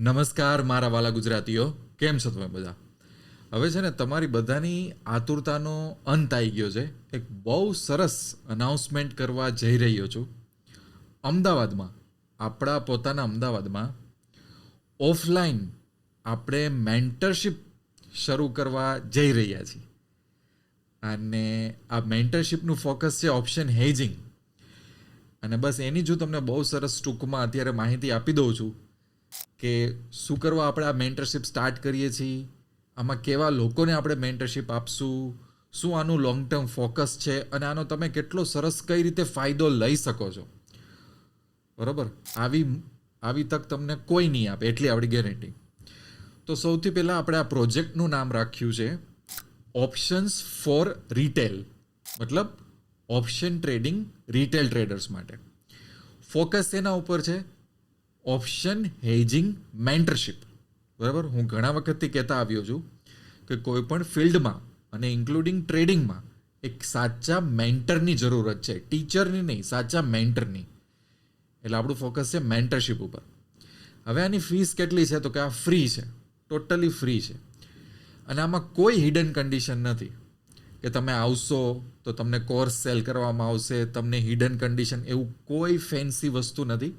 નમસ્કાર મારા વાલા ગુજરાતીઓ, કેમ છો તમે બધા? હવે છે ને તમારી બધાની આતુરતાનો અંત આવી ગયો છે. એક બહુ સરસ અનાઉન્સમેન્ટ કરવા જઈ રહ્યો છું. અમદાવાદમાં, આપણા પોતાના અમદાવાદમાં ઓફલાઈન આપણે મેન્ટરશિપ શરૂ કરવા જઈ રહ્યા છીએ. અને આ મેન્ટરશિપનું ફોકસ છે ઓપ્શન હેજિંગ અને બસ એની જો તમને બહુ સરસ ટૂંકમાં અત્યારે માહિતી આપી દઉં છું. કે શું કરવા આપણે આ મેન્ટરશિપ સ્ટાર્ટ કરીએ છીએ? આમાં કેવા લોકોને આપણે મેન્ટરશિપ આપશું? શું આનું લોંગ ટર્મ ફોકસ છે? અને આનો તમે કેટલો સરસ કઈ રીતે ફાયદો લઈ શકો છો? બરાબર? આવી આવી તક તમને કોઈ નહીં આપે, એટલી આપણી ગેરંટી તો સૌથી પહેલાં આપણે આ પ્રોજેક્ટનું નામ રાખ્યું છે ઓપ્શન્સ ફોર રિટેલ મતલબ ઓપ્શન ટ્રેડિંગ રિટેલ ટ્રેડર્સ માટે. ફોકસ એના ઉપર છે ઓપ્શન હેજિંગ મેન્ટરશિપ. બરાબર? હું ઘણા વખતથી કહેતા આવ્યો છું કે કોઈ પણ ફિલ્ડમાં અને ઇન્ક્લુડિંગ ટ્રેડિંગમાં એક સાચા મેન્ટરની જરૂરત છે. ટીચરની નહીં, સાચા મેન્ટરની. એટલે આપણું ફોકસ છે મેન્ટરશિપ ઉપર. હવે આની ફીસ કેટલી છે? તો કે આ ફ્રી છે. ટોટલી ફ્રી છે. અને આમાં કોઈ હિડન કન્ડિશન નથી કે તમે આવશો તો તમને કોર્સ સેલ કરવામાં આવશે. તમને હિડન કન્ડિશન એવું કોઈ ફેન્સી વસ્તુ નથી.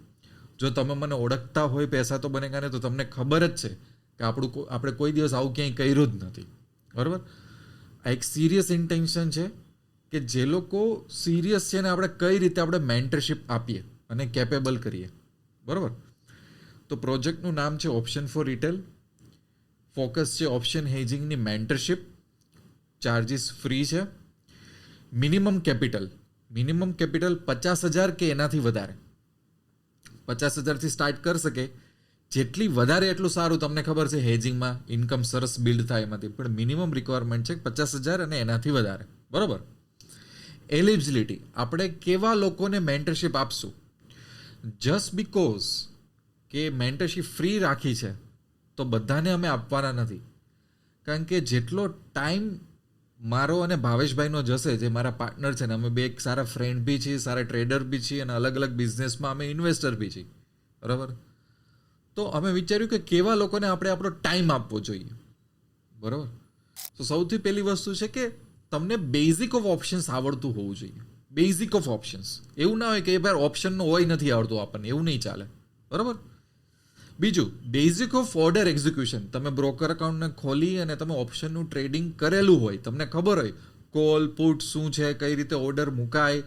જો તમે મને ઓળખતા હોય પૈસા તો બનેગા ને તો તમને ખબર જ છે કે આપણું આપણે કોઈ દિવસ આવું ક્યાંય કર્યું જ નથી. બરાબર? આ એક સિરિયસ ઇન્ટેન્શન છે કે જે લોકો સિરિયસ છે ને આપણે કઈ રીતે આપણે મેન્ટરશિપ આપીએ અને કેપેબલ કરીએ. બરાબર? તો પ્રોજેક્ટનું નામ છે ઓપ્શન ફોર રિટેલ ફોકસ છે ઓપ્શન હેજિંગની મેન્ટરશિપ ચાર્જિસ ફ્રી છે. મિનિમમ કેપિટલ મિનિમમ કેપિટલ પચાસ હજાર કે એનાથી વધારે. પચાસ હજારથી સ્ટાર્ટ કરી શકે. જેટલી વધારે એટલું સારું, તમને ખબર છે હેજિંગમાં ઇન્કમ સરસ બિલ્ડ થાય એમાંથી. પણ મિનિમમ રિક્વાયરમેન્ટ છે પચાસ હજાર અને એનાથી વધારે. બરાબર? એલિજિબિલિટી આપણે કેવા લોકોને મેન્ટરશીપ આપશું? જસ્ટ બિકોઝ કે મેન્ટરશીપ ફ્રી રાખી છે, તો બધાને અમે આપવાના નથી. કારણ કે જેટલો ટાઈમ મારો અને ભાવેશભાઈનો જશે જે મારા પાર્ટનર છે ને અમે બે એક સારા ફ્રેન્ડ બી છીએ, સારા ટ્રેડર બી છીએ અને અલગ અલગ બિઝનેસમાં અમે ઇન્વેસ્ટર બી છીએ. બરાબર? તો અમે વિચાર્યું કે કેવા લોકોને આપણે આપણો ટાઈમ આપવો જોઈએ. બરાબર? તો સૌથી પહેલી વસ્તુ છે કે તમને બેઝિક ઓફ ઓપ્શન્સ આવડતું હોવું જોઈએ. બેઝિક ઓફ ઓપ્શન્સ એવું ના હોય કે ભાઈ ઓપ્શનનો હોય નથી આવડતું આપણને. એવું નહીં ચાલે. બરાબર? બીજું બેઝિક ઓફ ઓર્ડર એક્ઝિક્યુશન તમે બ્રોકર અકાઉન્ટને ખોલી અને તમે ઓપ્શનનું ટ્રેડિંગ કરેલું હોય, તમને ખબર હોય કોલ પુટ શું છે, કઈ રીતે ઓર્ડર મુકાય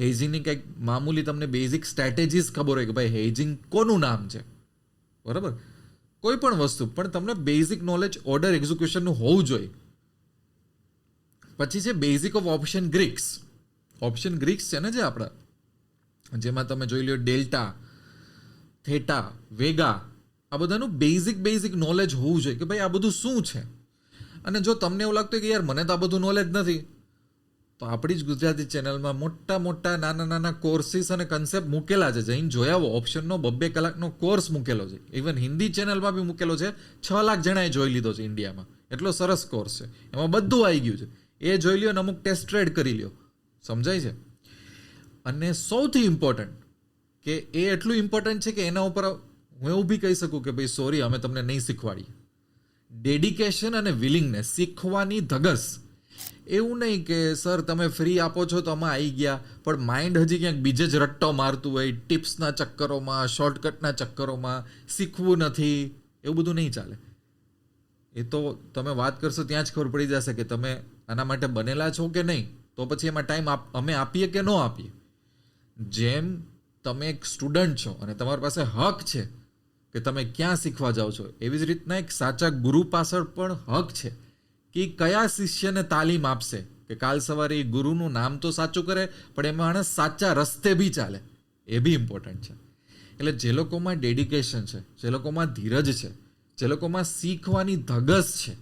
હેઝિંગની કંઈક મામૂલી તમને બેઝિક સ્ટ્રેટેજીસ ખબર હોય કે ભાઈ હેઝિંગ કોનું નામ છે. બરાબર? કોઈ પણ વસ્તુ, પણ તમને બેઝિક નોલેજ ઓર્ડર એક્ઝિક્યુશનનું હોવું જોઈએ. પછી છે basic of option Greeks option Greeks છે ને જે આપણા? જેમાં તમે જોઈ લો ડેલ્ટા, થેટા, વેગા આ બધાનું બેઝિક બેઝિક નોલેજ હોવું જોઈએ કે ભાઈ આ બધું શું છે? અને જો તમને એવું લાગતું કે યાર મને તો આ બધું નોલેજ નથી, તો આપણી જ ગુજરાતી ચેનલમાં મોટા મોટા, નાના નાના કોર્સિસ અને કન્સેપ્ટ મૂકેલા છે. જઈને જોયા આવો. ઓપ્શનનો બબ્બે કલાકનો કોર્સ મૂકેલો છે. ઇવન હિન્દી ચેનલમાં બી મૂકેલો છે. છ લાખ જણાએ જોઈ લીધો છે ઇન્ડિયામાં. એટલો સરસ કોર્સ છે. એમાં બધું આવી ગયું છે. એ જોઈ લ્યો અને અમુક ટેસ્ટ ટ્રેડ કરી લ્યો. સમજાય છે? અને સૌથી ઇમ્પોર્ટન્ટ કે એ એટલું ઇમ્પોર્ટન્ટ છે કે એના ઉપર હું એવું બી કહી શકું કે ભાઈ સોરી અમે તમને નહીં શીખવાડીએ. ડેડિકેશન અને વિલિંગનેસ શીખવાની ધગસ. એવું નહીં કે સર તમે ફ્રી આપો છો તો અમે આવી ગયા. પણ માઇન્ડ હજી ક્યાંક બીજે જ રટ્ટો મારતું હોય ટિપ્સના ચક્કરોમાં શોર્ટકટના ચક્કરોમાં, શીખવું નથી. એવું બધું નહીં ચાલે. એ તો તમે વાત કરશો ત્યાં જ ખબર પડી જશે કે તમે આના માટે બનેલા છો કે નહીં. તો પછી એમાં ટાઈમ અમે આપીએ કે ન આપીએ? જેમ તમે એક સ્ટુડન્ટ છો અને તમારી પાસે હક છે કે તમે ક્યાં શીખવા જાઓ છો? એવી જ રીતના એક સાચા ગુરુ પાછળ પણ હક છે કે કયા શિષ્યને તાલીમ આપશે? કે કાલ સવારે એ ગુરુનું નામ તો સાચું કરે, પણ એ માણસ સાચા રસ્તે બી ચાલે. એ બી ઇમ્પોર્ટન્ટ છે. એટલે જે લોકોમાં ડેડિકેશન છે, જે લોકોમાં ધીરજ છે, જે લોકોમાં શીખવાની ધગસ છે,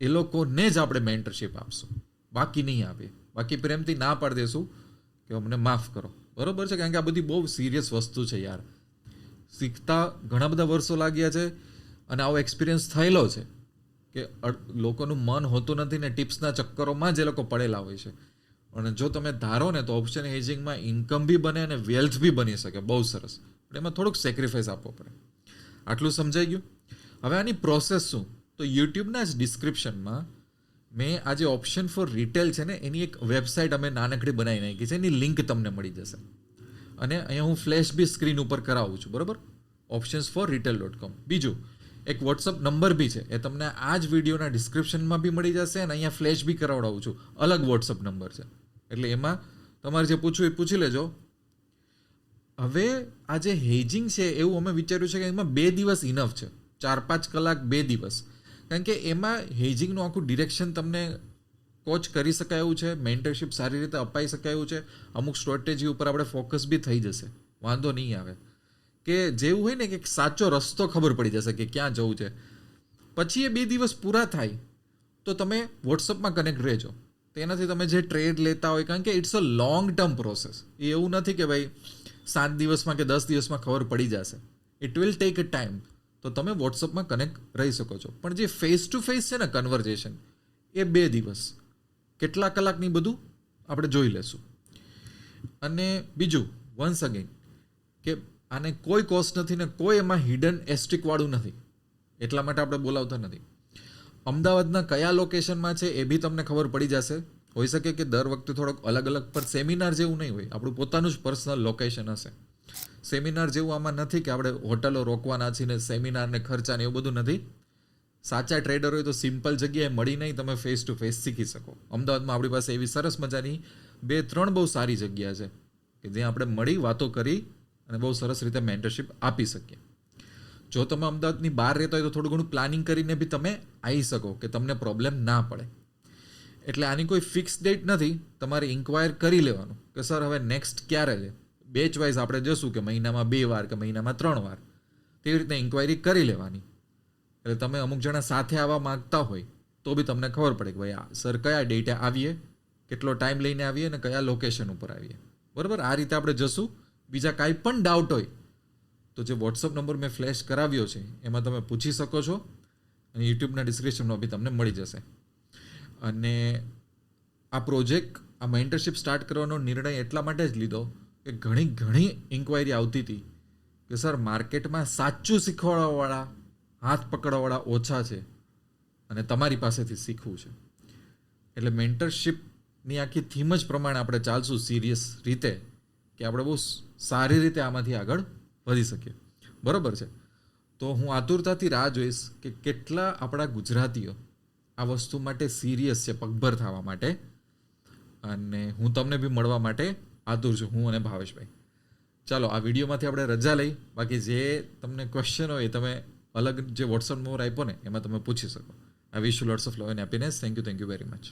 એ લોકોને જ આપણે મેન્ટરશીપ આપશું. બાકી નહીં આપીએ. બાકી પ્રેમથી ના પાડી દેશું કે અમને માફ કરો. બરોબર છે? કારણ કે આ બધી બહુ સિરિયસ વસ્તુ છે યાર. શીખતા ઘણા બધા વર્ષો લાગ્યા છે અને આવો એક્સપિરિયન્સ થયેલો છે કે લોકોનું મન હોતું નથી ને ટિપ્સના ચક્કરોમાં જે લોકો પડેલા હોય છે. અને જો તમે ધારો ને તો ઓપ્શન હેજિંગમાં ઇન્કમ બી બને અને વેલ્થ બી બની શકે, બહુ સરસ. પણ એમાં થોડુંક સેક્રિફાઈસ આપવો પડે. આટલું સમજાઈ ગયું? હવે આની પ્રોસેસ શું? તો યુટ્યુબના જ ડિસ્ક્રિપ્શનમાં મેં આ જે ઓપ્શન ફોર રિટેલ છે ને એની એક વેબસાઇટ અમે નાનકડી બનાવી નાખી છે, એની લિંક તમને મળી જશે. અને અહીંયા હું ફ્લેશ બી સ્ક્રીન ઉપર કરાવું છું, બરાબર? Options for retail dot com બીજું, એક વોટ્સઅપ નંબર બી છે, એ તમને આ જ વિડીયોના ડિસ્ક્રિપ્શનમાં બી મળી જશે અને અહીંયા ફ્લેશ બી કરાવડાવું છું. અલગ વોટ્સઅપ નંબર છે. એટલે એમાં તમારે જે પૂછવું એ પૂછી લેજો. હવે આ જે હેજિંગ છે એવું અમે વિચાર્યું છે કે એમાં બે દિવસ ઇનફ છે. ચાર પાંચ કલાક બે દિવસ. કારણ કે એમાં હેજિંગનું આખું ડિરેક્શન તમને કોચ કરી શકાય એવું છે મેન્ટરશિપ સારી રીતે અપાઈ શકાય એવું છે, અમુક સ્ટ્રેટેજી ઉપર આપણે ફોકસ બી થઈ જશે, વાંધો નહીં આવે. કે જેવું હોય ને કે સાચો રસ્તો ખબર પડી જશે કે ક્યાં જવું છે. પછી એ બે દિવસ પૂરા થાય, તો તમે વોટ્સઅપમાં કનેક્ટ રહેજો. તેનાથી તમે જે ટ્રેડ લેતા હોય, કારણ કે it's a long term process એ એવું નથી કે ભાઈ સાત દિવસમાં કે દસ દિવસમાં ખબર પડી જશે. It will take a time તો તમે વોટ્સઅપમાં કનેક્ટ રહી શકો છો. પણ જે ફેસ ટુ ફેસ છે ને કન્વર્ઝેશન એ બે દિવસ. કેટલા કલાકની બધું આપણે જોઈ લેશું. અને બીજું વન્સ અગેન કે આને કોઈ કોસ્ટ નથી ને કોઈ એમાં હિડન એસ્ટ્રિકવાળું નથી. એટલા માટે આપણે બોલાવતા નથી. અમદાવાદના કયા લોકેશનમાં છે એ બી તમને ખબર પડી જશે. હોઈ શકે કે દર વખતે થોડોક અલગ અલગ પર સેમિનાર જેવું નહીં હોય. આપણું પોતાનું જ પર્સનલ લોકેશન હશે. સેમિનાર જેવું આમાં નથી કે આપણે હોટલો રોકવાના છીએ ને સેમિનારને ખર્ચા ને એવું બધું નથી. સાચા ટ્રેડર હોય તો સિમ્પલ જગ્યાએ મળી નહીં, તમે ફેસ ટુ ફેસ શીખી શકો. અમદાવાદમાં આપણી પાસે એવી સરસ મજાની બે, ત્રણ બહુ સારી જગ્યા છે કે જ્યાં આપણે મળી વાતો કરી અને બહુ સરસ રીતે મેન્ટરશિપ આપી શકીએ. જો તમે અમદાવાદની બહાર રહેતા હોય તો થોડું ઘણું પ્લાનિંગ કરીને બી તમે આવી શકો કે તમને પ્રોબ્લેમ ના પડે. એટલે આની કોઈ ફિક્સ ડેટ નથી, તમારે ઇન્ક્વાયર કરી લેવાનું કે સર હવે નેક્સ્ટ ક્યારે છે? બેચ વાઇઝ આપણે જશું કે મહિનામાં બે વાર કે મહિનામાં ત્રણ વાર. તેવી રીતે ઇન્ક્વાયરી કરી લેવાની. એટલે તમે અમુક જણા સાથે આવવા માંગતા હોય, તો બી તમને ખબર પડે કે ભાઈ આ સર કયા ડેટે આવીએ, કેટલો ટાઈમ લઈને આવીએ અને કયા લોકેશન ઉપર આવીએ. બરાબર? આ રીતે આપણે જશું. બીજા કાંઈ પણ ડાઉટ હોય, તો જે વોટ્સઅપ નંબર મેં ફ્લેશ કરાવ્યો છે, એમાં તમે પૂછી શકો છો અને યુટ્યુબના ડિસ્ક્રિપ્શનમાં બી તમને મળી જશે. અને આ પ્રોજેક્ટ આ મેન્ટરશીપ સ્ટાર્ટ કરવાનો નિર્ણય એટલા માટે જ લીધો કે ઘણી ઘણી ઇન્ક્વાયરી આવતી હતી કે, સર માર્કેટમાં સાચું શીખવાડવાવાળા હાથ પકડવાવાળા ઓછા છે અને તમારી પાસેથી શીખવું છે. એટલે મેન્ટરશિપની આખી થીમ જ પ્રમાણે આપણે ચાલશું સિરિયસ રીતે કે આપણે બહુ સારી રીતે આમાંથી આગળ વધી શકીએ. બરાબર છે? તો હું આતુરતાથી રાહ જોઈશ કે કેટલા આપણા ગુજરાતીઓ આ વસ્તુ માટે સિરિયસ છે, પગભર થવા માટે. અને હું તમને બી મળવા માટે આતુર છું, હું અને ભાવેશભાઈ. ચાલો, આ વિડીયોમાંથી આપણે રજા લઈ. બાકી જે તમને ક્વેશ્ચન હોય એ તમે અલગ જે વોટ્સઅપ મોર આપ્યો ને, એમાં તમે પૂછી શકો. I wish you lots of love and happiness thank you thank you very much